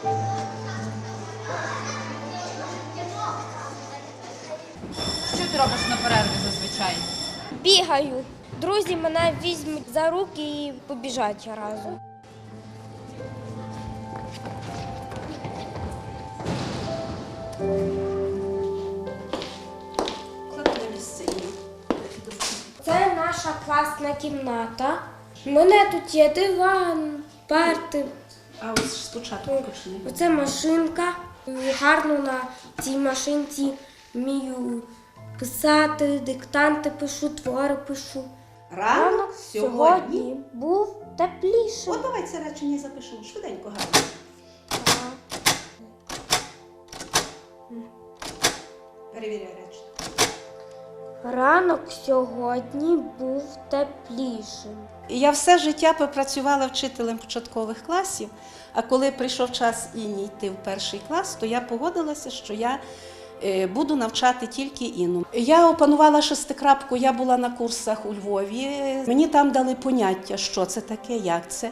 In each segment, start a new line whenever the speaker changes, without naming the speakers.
Що ти робиш на перерві зазвичай?
Бігаю. Друзі мене візьмуть за руки і побіжать разом. Це наша класна кімната. У мене тут є диван, парти.
А ось спочатку почни.
Оце машинка. Гарно на цій машинці вмію писати, диктанти пишу, твори пишу.
Ранок сьогодні.
був тепліший.
О, давай це речення запишемо. Швиденько, гарно. Перевіряй речення.
Ранок сьогодні був теплішим.
Я все життя попрацювала вчителем початкових класів, а коли прийшов час Інні йти в перший клас, то я погодилася, що я е, буду навчати тільки Інну. Я опанувала шестикрапку, я була на курсах у Львові. Мені там дали поняття, що це таке, як це.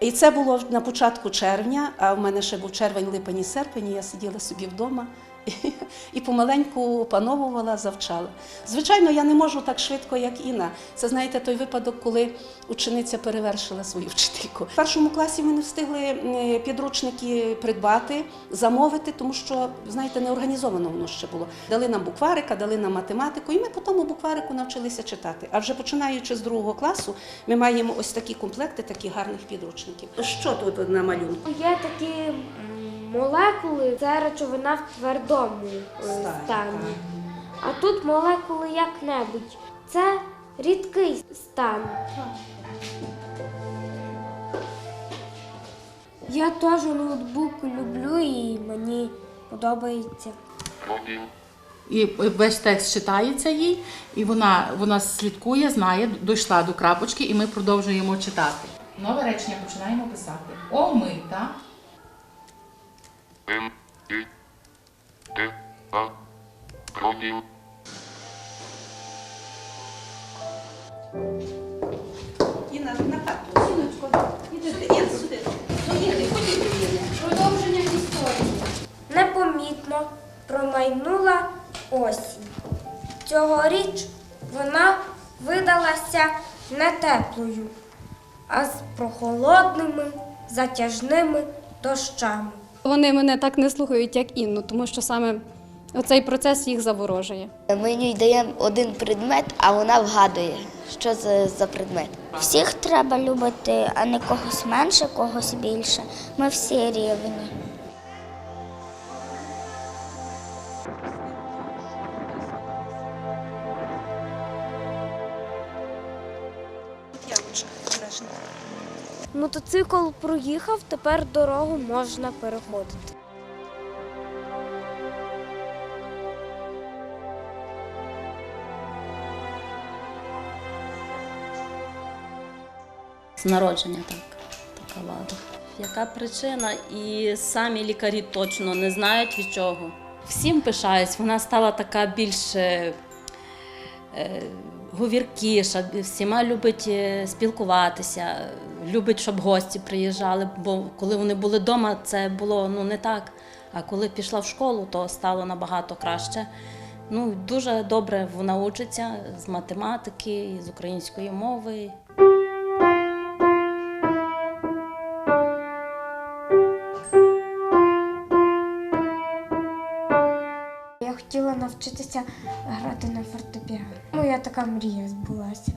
І це було на початку червня, а в мене ще був червень, липень і серпень, і я сиділа собі вдома і помаленьку опановувала, завчала. Звичайно, я не можу так швидко, як Інна. Це знаєте той випадок, коли учениця перевершила свою вчительку. В першому класі ми не встигли підручники придбати, замовити, тому що знаєте, не організовано воно ще було. Дали нам букварика, дали нам математику, і ми по тому букварику навчилися читати. А вже починаючи з другого класу, ми маємо ось такі комплекти, таких гарних підручників. Що тут на малюнку?
Є такі молекули, це речовина в твердому е,
Стані,
стані. А тут молекули як-небудь. Це рідкий стан. Я теж ноутбук люблю і мені подобається.
І весь текст читається їй, і вона, вона слідкує, знає, дійшла до крапочки, і ми продовжуємо читати. Нове речення починаємо писати. Омита.
М, І, Т, А, Крові,
Інна, на хату. Сіночко, ідете, я сюди. Їди, ходіть,
Продовження історії. Непомітно промайнула осінь. Цьогоріч вона видалася не теплою, а з прохолодними, затяжними дощами.
Вони мене так не слухають, як Інну, тому що саме оцей процес їх заворожує.
Ми їй даємо один предмет, а вона вгадує, що це за предмет. Всіх треба любити, а не когось менше, когось більше. Ми всі рівні.
Обережно.
Мотоцикл проїхав, тепер дорогу можна переходити.
З народження так, така вада. Яка причина? І самі лікарі точно не знають від чого. Всім пишаюсь, вона стала така більш е, говіркіша, всіма любить е, спілкуватися, любить, щоб гості приїжджали, бо коли вони були вдома, це було ну, не так. А коли пішла в школу, то стало набагато краще. Ну, дуже добре вона учиться з математики, з української мови.
Навчитися грати на фортепіано. Моя така мрія збулася.